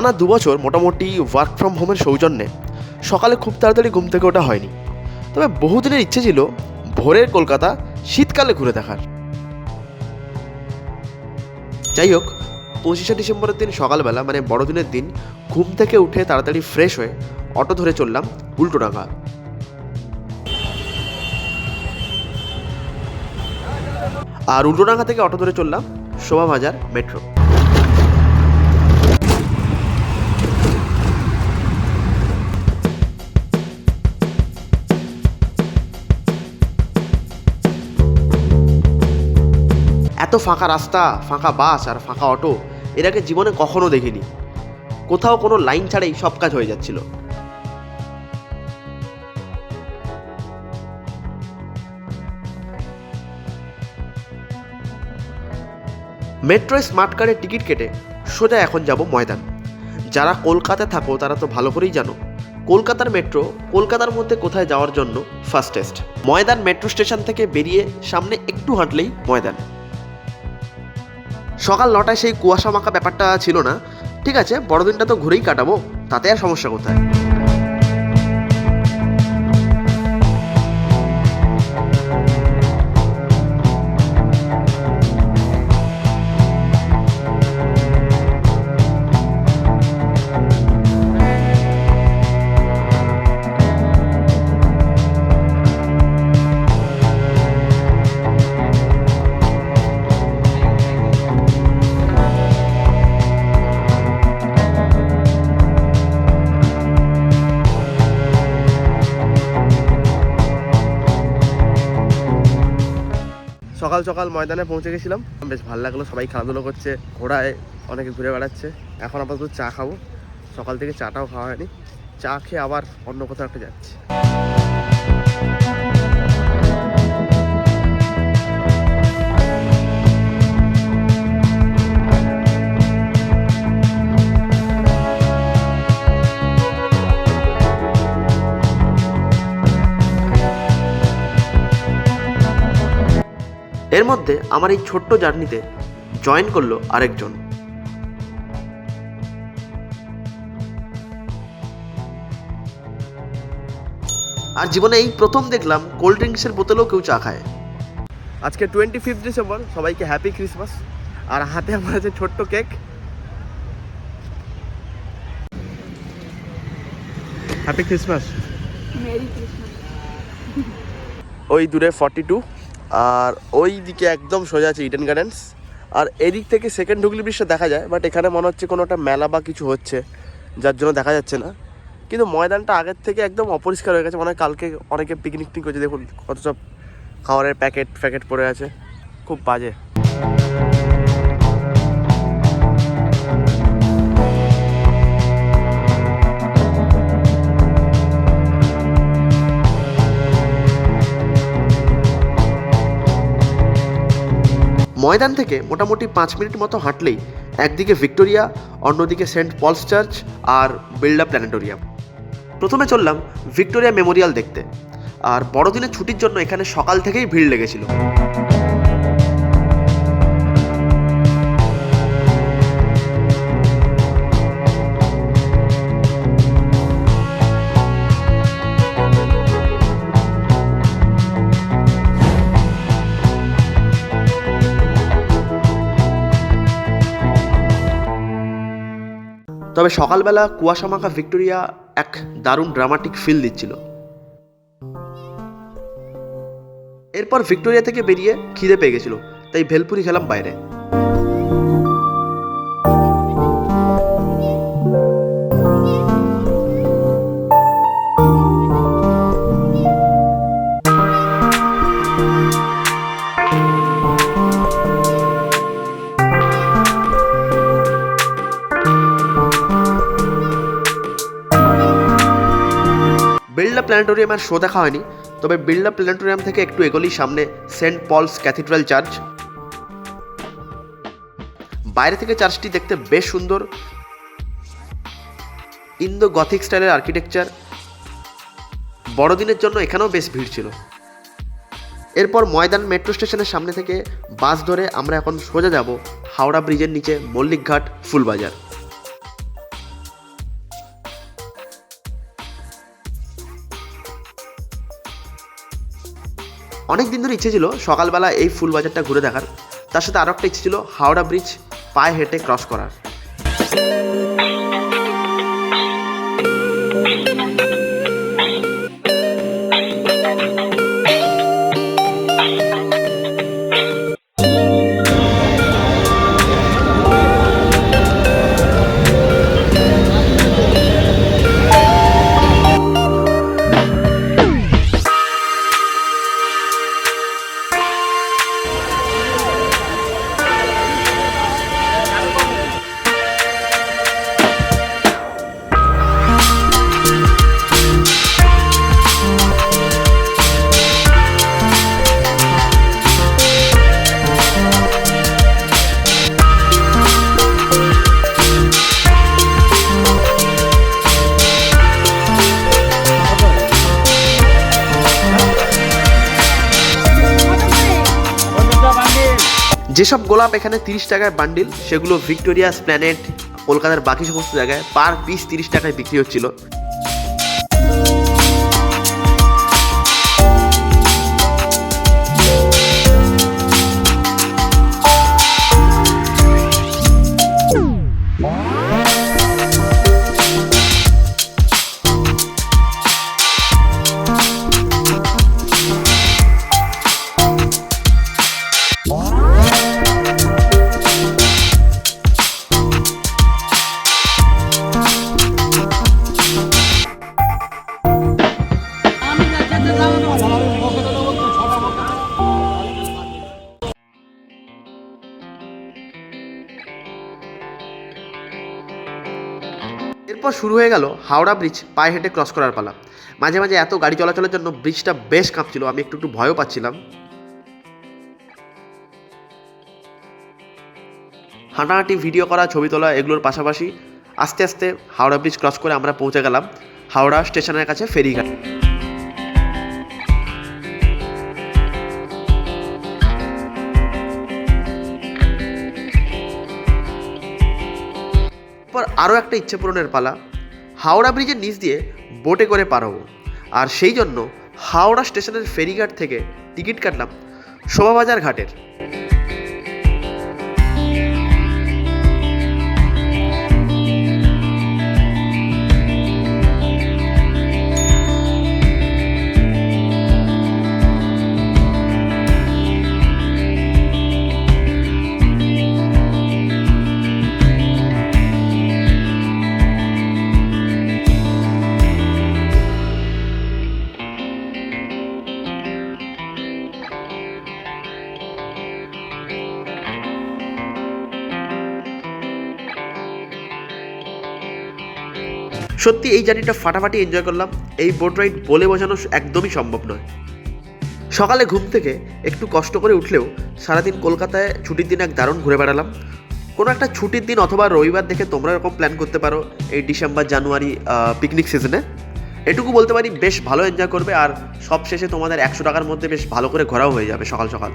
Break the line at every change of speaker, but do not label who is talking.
টানা দু বছর মোটামুটি ওয়ার্ক ফ্রম হোমের সৌজন্যে সকালে খুব তাড়াতাড়ি ঘুম থেকে ওঠা হয়নি। তবে বহুদিনের ইচ্ছে ছিল ভোরের কলকাতা শীতকালে ঘুরে দেখার। যাই হোক, পঁচিশে ডিসেম্বরের দিন সকালবেলা মানে বড়দিনের দিন, ঘুম থেকে উঠে তাড়াতাড়ি ফ্রেশ হয়ে অটো ধরে চললাম উল্টোডাঙ্গা। আর উল্টোডাঙ্গা থেকে অটো ধরে চললাম শোভাবাজার মেট্রো এত ফাঁকা রাস্তা, ফাঁকা বাস আর ফাঁকা অটো এর আগে জীবনে কখনো দেখিনি। কোথাও কোনো লাইন ছাড়াই সব কাজ হয়ে যাচ্ছিল। মেট্রো স্মার্ট কার্ডের টিকিট কেটে সোজা এখন যাব ময়দান। যারা কলকাতায় থাকো, তারা তো ভালো করেই জানো, কলকাতার মেট্রো কলকাতার মধ্যে কোথায় যাওয়ার জন্য ফাস্টেস্ট ময়দান মেট্রো স্টেশন থেকে বেরিয়ে সামনে একটু হাঁটলেই ময়দান। সকাল নটায় সেই কুয়াশা মাখা ব্যাপারটা ছিল না। ঠিক আছে, বড়দিনটা তো ঘুরেই কাটাবো, তাতে আর সমস্যা কোথায়? সকাল সকাল ময়দানে পৌঁছে গেছিলাম। বেশ ভালো লাগল, সবাই খেলাধুলো করছে, ঘোড়ায় অনেকে ঘুরে বেড়াচ্ছে। এখন আপাতত চা খাব। সকাল থেকে চাটাও খাওয়া হয়নি। চা খেয়ে আবার অন্য কোথাও একটা যাচ্ছি। এর মধ্যে আমার এই ছোট্ট জার্নিতে জয়েন করল আরেকজন। আর জীবনে এই প্রথম দেখলাম কোল্ড ড্রিঙ্কসের বোতলেও কেউ চা খায়। আজকে টোয়েন্টি ফিফথ ডিসেম্বর সবাইকে হ্যাপি ক্রিসমাস আর হাতে আমার আছে ছোট্ট কেক হ্যাপি ক্রিসমাস
ক্রিসমাস
ওই দূরে ফর্টি টু আর ওই দিকে একদম সোজা আছে ইডেন গার্ডেন্স আর এদিক থেকে সেকেন্ড হুগলি ব্রিজটা দেখা যায় বাট এখানে মনে হচ্ছে কোনো একটা মেলা বা কিছু হচ্ছে, যার জন্য দেখা যাচ্ছে না। কিন্তু ময়দানটা আগের থেকে একদম অপরিষ্কার হয়ে গেছে, মনে হয় কালকে অনেকে পিকনিক টিক করছে, দেখুন কত সব খাবারের প্যাকেট প্যাকেট পড়ে আছে। খুব বাজে। ময়দান থেকে মোটামুটি পাঁচ মিনিট মতো হাঁটলেই একদিকে ভিক্টোরিয়া, অন্যদিকে সেন্ট পলস চার্চ আর বিল্ডা প্ল্যানেটোরিয়াম। প্রথমে চললাম ভিক্টোরিয়া মেমোরিয়াল দেখতে। আর বড়দিনের ছুটির জন্য এখানে সকাল থেকেই ভিড় লেগেছিল। তবে সকালবেলা কুয়াশা মাখা ভিক্টোরিয়া এক দারুণ ড্রামাটিক ফিল দিচ্ছিল। এরপর ভিক্টোরিয়া থেকে বেরিয়ে খিদে পেয়ে গেছিল, তাই ভেলপুরি খেলাম বাইরে। বিড়লা প্ল্যানেটোরিয়ামের শো দেখা হয়নি, তবে বিড়লা প্ল্যানেটোরিয়াম থেকে একটু এগোলেই সামনে সেন্ট পলস ক্যাথিড্রাল চার্চ। বাইরে থেকে চার্চটি দেখতে বেশ সুন্দর। ইন্দো গথিক স্টাইলের আর্কিটেকচার। বড়দিনের জন্য এখানেও বেশ ভিড় ছিল। এরপর ময়দান মেট্রো স্টেশনের সামনে থেকে বাস ধরে আমরা এখন সোজা যাব হাওড়া ব্রিজের নিচে মল্লিকঘাট ফুলবাজার। অনেক দিন ধরে ইচ্ছে ছিল সকালবেলা এই ফুল বাজারটা ঘুরে দেখার। তার সাথে আরও একটা ইচ্ছে ছিল হাওড়া ব্রিজ পায়ে হেঁটে ক্রস করার। যেসব গোলাপ এখানে তিরিশ টাকায় বান্ডিল সেগুলো ভিক্টোরিয়া প্ল্যানেট কলকাতার বাকি সমস্ত জায়গায় পার পিস তিরিশ টাকায় বিক্রি হচ্ছিল। এরপর শুরু হয়ে গেল হাওড়া ব্রিজ পায়ে হেঁটে ক্রস করার পালা। মাঝে মাঝে এত গাড়ি চলাচলের জন্য ব্রিজটা বেশ কাঁপছিল, আমি একটু একটু ভয়ও পাচ্ছিলাম। হাঁটাহাঁটি, ভিডিও করা, ছবি তোলা এগুলোর পাশাপাশি আস্তে আস্তে হাওড়া ব্রিজ ক্রস করে আমরা পৌঁছে গেলাম হাওড়া স্টেশনের কাছে ফেরিঘাট। এরপর আরও একটা ইচ্ছে পূরণের পালা, হাওড়া ব্রিজের নিচ দিয়ে বোটে করে পার হব। আর সেই জন্য হাওড়া স্টেশনের ফেরিঘাট থেকে টিকিট কাটলাম শোভাবাজার ঘাটের। সত্যি এই জার্নিটা ফাটাফাটি এনজয় করলাম। এই বোট রাইড বলে বোঝানো একদমই সম্ভব নয়। সকালে ঘুম থেকে একটু কষ্ট করে উঠলেও সারাদিন কলকাতায় ছুটির দিন এক দারুণ ঘুরে বেড়ালাম। কোনো একটা ছুটির দিন অথবা রবিবার দেখে তোমরা এরকম প্ল্যান করতে পারো এই ডিসেম্বর, জানুয়ারি পিকনিক সিজনে এটুকু বলতে পারি, বেশ ভালো এনজয় করবে আর সব শেষে তোমাদের একশো টাকার মধ্যে বেশ ভালো করে ঘোরাও হয়ে যাবে সকাল সকাল।